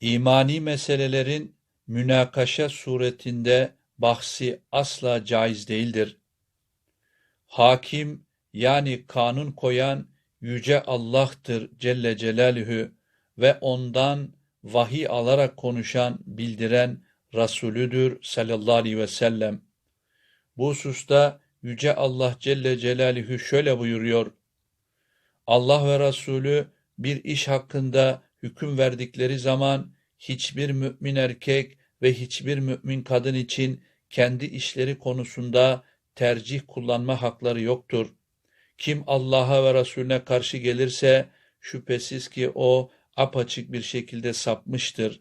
İmani meselelerin münakaşa suretinde bahsi asla caiz değildir. Hakim yani kanun koyan Yüce Allah'tır Celle Celaluhu ve ondan vahiy alarak konuşan, bildiren Resulüdür sallallahu aleyhi ve sellem. Bu hususta Yüce Allah Celle Celaluhu şöyle buyuruyor. Allah ve Resulü bir iş hakkında hüküm verdikleri zaman hiçbir mümin erkek ve hiçbir mümin kadın için kendi işleri konusunda tercih kullanma hakları yoktur. Kim Allah'a ve Resulüne karşı gelirse şüphesiz ki o apaçık bir şekilde sapmıştır.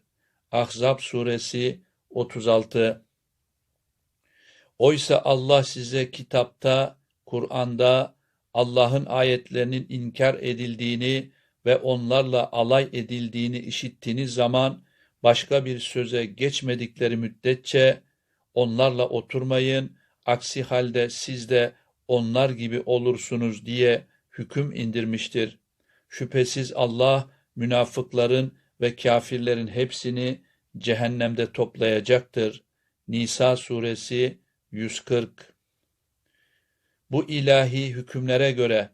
Ahzab suresi 36 Oysa Allah size kitapta, Kur'an'da Allah'ın ayetlerinin inkar edildiğini ve onlarla alay edildiğini işittiğiniz zaman başka bir söze geçmedikleri müddetçe onlarla oturmayın, aksi halde siz de onlar gibi olursunuz diye hüküm indirmiştir. Şüphesiz Allah münafıkların ve kafirlerin hepsini cehennemde toplayacaktır. Nisa suresi 140 Bu ilahi hükümlere göre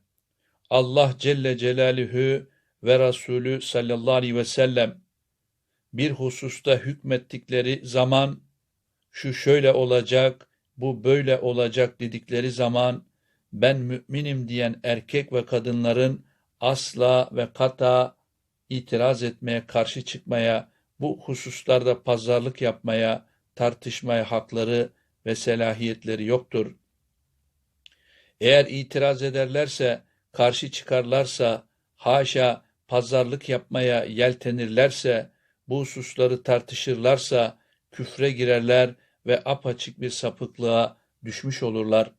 Allah Celle Celaluhu ve Resulü sallallahu aleyhi ve sellem bir hususta hükmettikleri zaman şu şöyle olacak, bu böyle olacak dedikleri zaman ben müminim diyen erkek ve kadınların asla ve kata itiraz etmeye, karşı çıkmaya, bu hususlarda pazarlık yapmaya, tartışmaya hakları ve selahiyetleri yoktur. Eğer itiraz ederlerse, karşı çıkarlarsa, haşa pazarlık yapmaya yeltenirlerse, bu hususları tartışırlarsa küfre girerler ve apaçık bir sapıklığa düşmüş olurlar.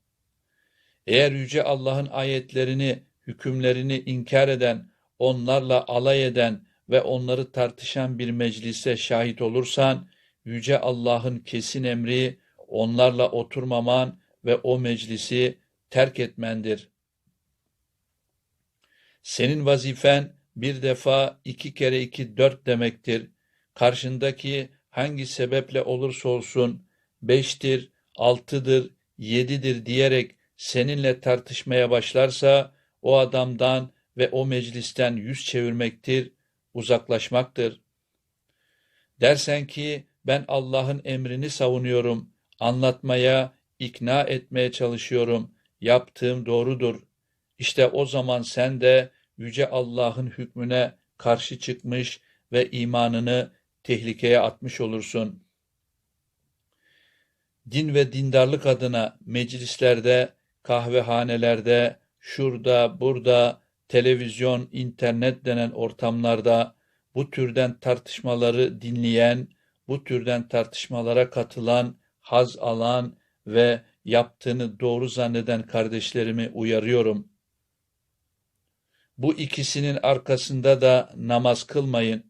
Eğer Yüce Allah'ın ayetlerini, hükümlerini inkar eden, onlarla alay eden ve onları tartışan bir meclise şahit olursan, Yüce Allah'ın kesin emri onlarla oturmaman ve o meclisi terk etmendir. Senin vazifen bir defa iki kere iki dört demektir. Karşındaki hangi sebeple olursa olsun beştir, altıdır, yedidir diyerek seninle tartışmaya başlarsa o adamdan ve o meclisten yüz çevirmektir, uzaklaşmaktır. Dersen ki ben Allah'ın emrini savunuyorum, anlatmaya, ikna etmeye çalışıyorum, yaptığım doğrudur. İşte o zaman sen de Yüce Allah'ın hükmüne karşı çıkmış ve imanını tehlikeye atmış olursun. Din ve dindarlık adına meclislerde, kahvehanelerde, şurada, burada, televizyon, internet denen ortamlarda bu türden tartışmaları dinleyen, bu türden tartışmalara katılan, haz alan ve yaptığını doğru zanneden kardeşlerimi uyarıyorum. Bu ikisinin arkasında da namaz kılmayın.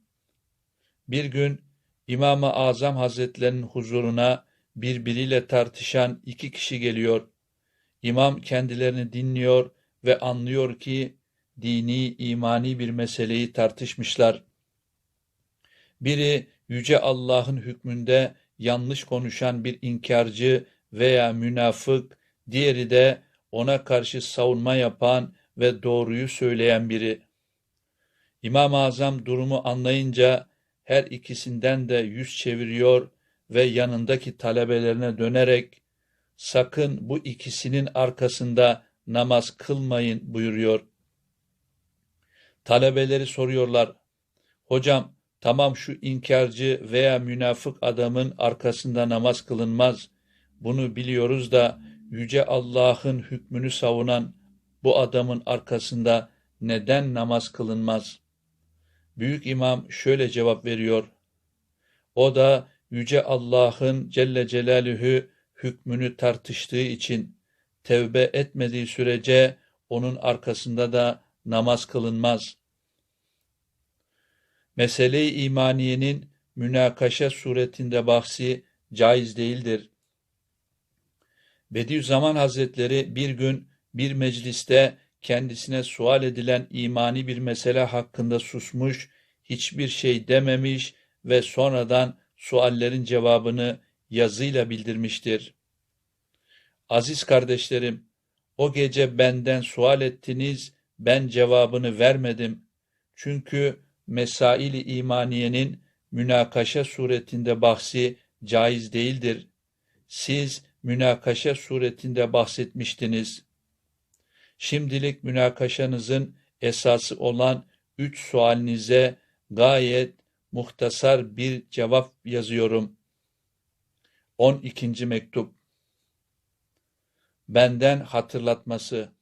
Bir gün İmam-ı Azam Hazretlerinin huzuruna birbiriyle tartışan iki kişi geliyor. İmam kendilerini dinliyor ve anlıyor ki dini, imani bir meseleyi tartışmışlar. Biri Yüce Allah'ın hükmünde yanlış konuşan bir inkarcı veya münafık, diğeri de ona karşı savunma yapan ve doğruyu söyleyen biri. İmam-ı Azam durumu anlayınca her ikisinden de yüz çeviriyor ve yanındaki talebelerine dönerek sakın bu ikisinin arkasında namaz kılmayın buyuruyor. Talebeleri soruyorlar. Hocam tamam şu inkarcı veya münafık adamın arkasında namaz kılınmaz. Bunu biliyoruz da Yüce Allah'ın hükmünü savunan bu adamın arkasında neden namaz kılınmaz? Büyük İmam şöyle cevap veriyor. O da Yüce Allah'ın Celle Celaluhu hükmünü tartıştığı için tevbe etmediği sürece onun arkasında da namaz kılınmaz. Mesele-i imaniyenin münakaşa suretinde bahsi caiz değildir. Bediüzzaman Hazretleri bir gün bir mecliste kendisine sual edilen imani bir mesele hakkında susmuş, hiçbir şey dememiş ve sonradan suallerin cevabını yazıyla bildirmiştir. Aziz kardeşlerim, o gece benden sual ettiniz, ben cevabını vermedim. Çünkü mesail-i imaniyenin münakaşa suretinde bahsi caiz değildir. Siz münakaşa suretinde bahsetmiştiniz. Şimdilik münakaşanızın esası olan üç sualinize gayet muhtasar bir cevap yazıyorum. 12. mektup Benden hatırlatması